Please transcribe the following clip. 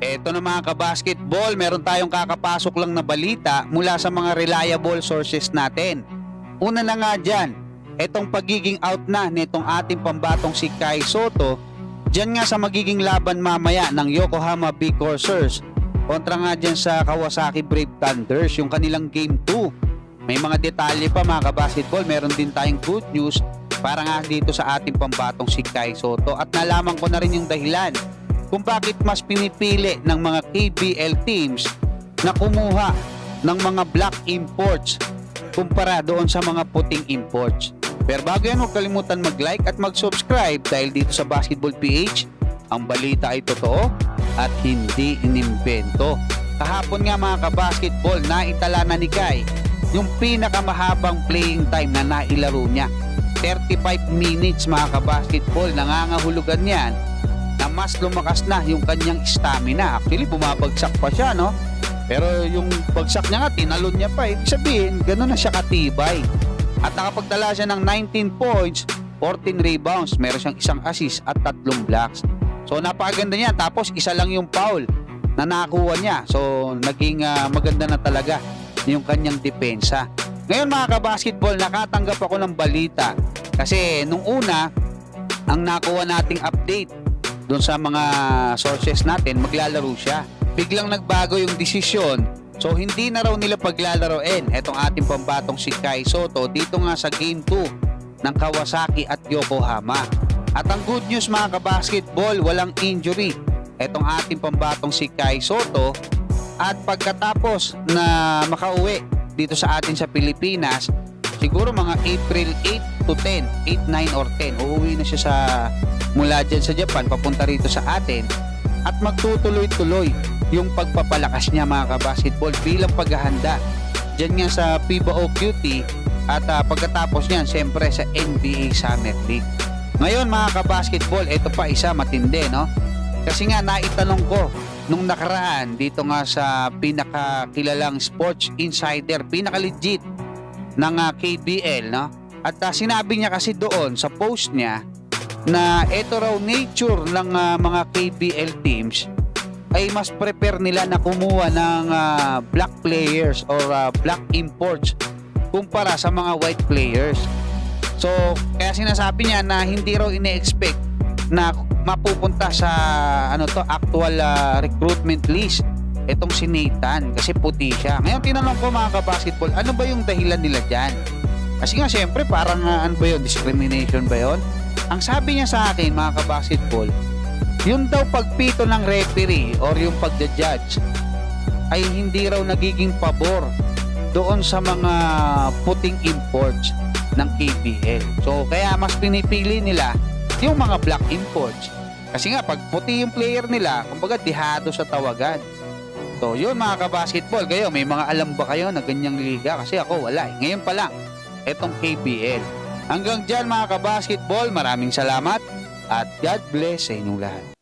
Eto na mga kabasketball, meron tayong kakapasok lang na balita mula sa mga reliable sources natin. Una na nga dyan, etong pagiging out na nitong ating pambatong si Kai Soto, dyan nga sa magiging laban mamaya ng Yokohama Big Coursers kontra nga dyan sa Kawasaki Brave Thunders, yung kanilang game 2. May mga detalye pa mga kabasketball, meron din tayong good news para nga dito sa ating pambatong si Kai Soto at nalaman ko na rin yung dahilan kung bakit mas pinipili ng mga KBL teams na kumuha ng mga black imports kumpara doon sa mga puting imports. Pero bago yan, huwag kalimutan mag-like at mag-subscribe dahil dito sa Basketball PH, ang balita ay totoo at hindi inimbento. Kahapon nga mga kabasketball, naitala na ni Kai yung pinakamahabang playing time na nailaro niya. 35 minutes mga kabasketball, nangangahulugan yan na mas lumakas na yung kanyang stamina. Actually, bumabagsak pa siya, no? Pero yung bagsak niya nga, tinalon niya pa. Ibig sabihin, gano'n na siya katibay. At nakapagdala siya ng 19 points, 14 rebounds, meron siyang isang assist at tatlong blocks. So napakaganda niya. Tapos isa lang yung foul na nakakuha niya. So naging ah, maganda na talaga yung kanyang depensa. Ngayon mga kabasketball, nakatanggap ako ng balita. Kasi nung una, ang nakuha nating update doon sa mga sources natin, maglalaro siya. Biglang nagbago yung desisyon. So hindi na raw nila paglalaroin etong ating pambatong si Kai Soto dito nga sa Game 2 ng Kawasaki at Yokohama. At ang good news mga kabasketball, walang injury etong ating pambatong si Kai Soto at pagkatapos na makauwi dito sa atin sa Pilipinas, siguro mga April 8 to 10, 8, 9 or 10, uuwi na siya sa mula dyan sa Japan papunta rito sa atin at magtutuloy-tuloy yung pagpapalakas niya mga kabasketball bilang paghahanda dyan nga sa FIBA OQT at ah, pagkatapos niyan siyempre sa NBA Summer League. Ngayon mga kabasketball, ito pa isa matindi no? Kasi nga naitanong ko nung nakaraan dito nga sa pinakakilalang sports insider, pinaka-legit ng ah, KBL no? At ah, sinabi niya kasi doon sa post niya na ito raw nature ng ah, mga KBL teams ay mas prepare nila na kumuha ng ah, black players or ah, black imports kumpara sa mga white players. So, kaya sinasabi niya na hindi raw ine-expect na mapupunta sa ano to actual ah, recruitment list itong si Nathan kasi puti siya. Ngayon tinanong ko mga kabasketball, ano ba yung dahilan nila diyan? Kasi nga siyempre parang ah, ano ba yun, discrimination ba yun? Ang sabi niya sa akin mga kabasketball, yung daw pagpito ng referee or yung pagja-judge ay hindi raw nagiging pabor doon sa mga puting imports ng KBL. So kaya mas pinipili nila yung mga black imports. Kasi nga pag puti yung player nila, kumbaga dihado sa tawagan. So yun mga kabasketball, kayo may mga alam ba kayo na ganyang liga? Kasi ako wala eh. Ngayon pa lang, etong KBL. Hanggang dyan mga kabasketball, maraming salamat at God bless sa inyong lahat.